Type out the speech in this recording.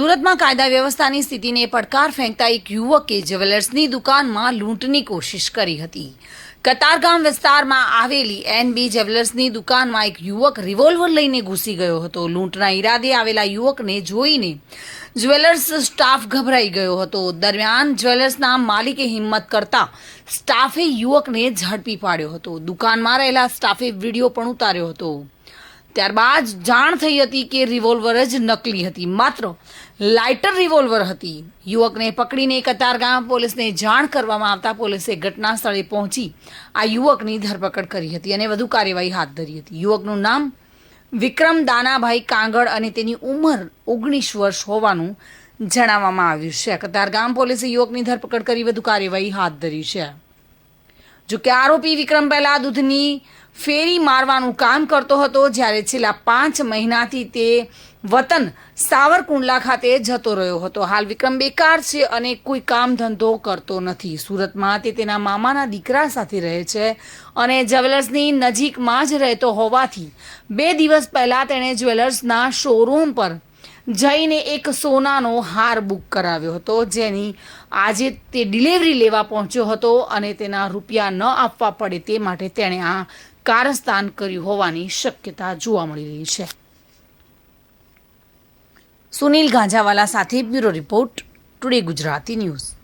સુરતમાં કાયદા વ્યવસ્થાની સ્થિતિને પડકાર ફેંકતા એક યુવકે જ્વેલર્સની દુકાનમાં લૂંટની કોશિશ કરી હતી. કતારગામ વિસ્તારમાં આવેલી એનબી જ્વેલર્સની દુકાનમાં એક યુવક રિવોલ્વર લઈને ઘૂસી ગયો હતો. લૂંટના ઈરાદે આવેલા યુવકને જોઈને જ્વેલર્સ સ્ટાફ ગભરાઈ ગયો હતો. દરમિયાન જ્વેલર્સના માલિકે હિંમત કરતા સ્ટાફે યુવકને ઝડપી પાડ્યો હતો. દુકાનમાં રહેલા સ્ટાફે વીડિયો પણ ઉતાર્યો હતો. ત્યારબાદ જાણ થઈ હતી કે રિવોલ્વર જ નકલી હતી. માત્ર લાઇટર રિવોલ્વર હતી. યુવકને પકડીને કતારગામ પોલીસને જાણ કરવામાં આવતા પોલીસે ઘટના સ્થળે પહોંચી આ યુવકની ધરપકડ કરી હતી અને વધુ કાર્યવાહી હાથ ધરી હતી. યુવકનું નામ વિક્રમ દાનાભાઈ કાંગડ અને તેની ઉંમર ઓગણીસ વર્ષ હોવાનું જણાવવામાં આવ્યું છે. કતારગામ પોલીસે યુવકની ધરપકડ કરી વધુ કાર્યવાહી હાથ ધરી છે. જો કે આરોપી વિક્રમ પહેલા દૂધની ફેરી મારવાનું કામ કરતો હતો, જ્યારે છેલ્લા પાંચ મહિનાથી તે વતન સાવરકુંડલા ખાતે જતો રહ્યો હતો. હાલ વિક્રમ બેકાર છે અને કોઈ કામ ધંધો કરતો નથી. સુરતમાં તે તેના મામાના દીકરા સાથે રહે છે અને જ્વેલર્સની નજીકમાં જ રહેતો હોવાથી બે દિવસ પહેલાં તેણે જ્વેલર્સના શોરૂમ પર જઈને એક સોનાનો હાર બુક કરાવ્યો હતો, જેની આજે તે ડિલિવરી લેવા પહોંચ્યો હતો અને તેના રૂપિયા ન આપવા પડે તે માટે તેણે આ કારસ્તાન કર્યું હોવાની શક્યતા જોવા મળી રહી છે. સુનિલ ગાંજાવાલા સાથે bureau report, today Gujarati news.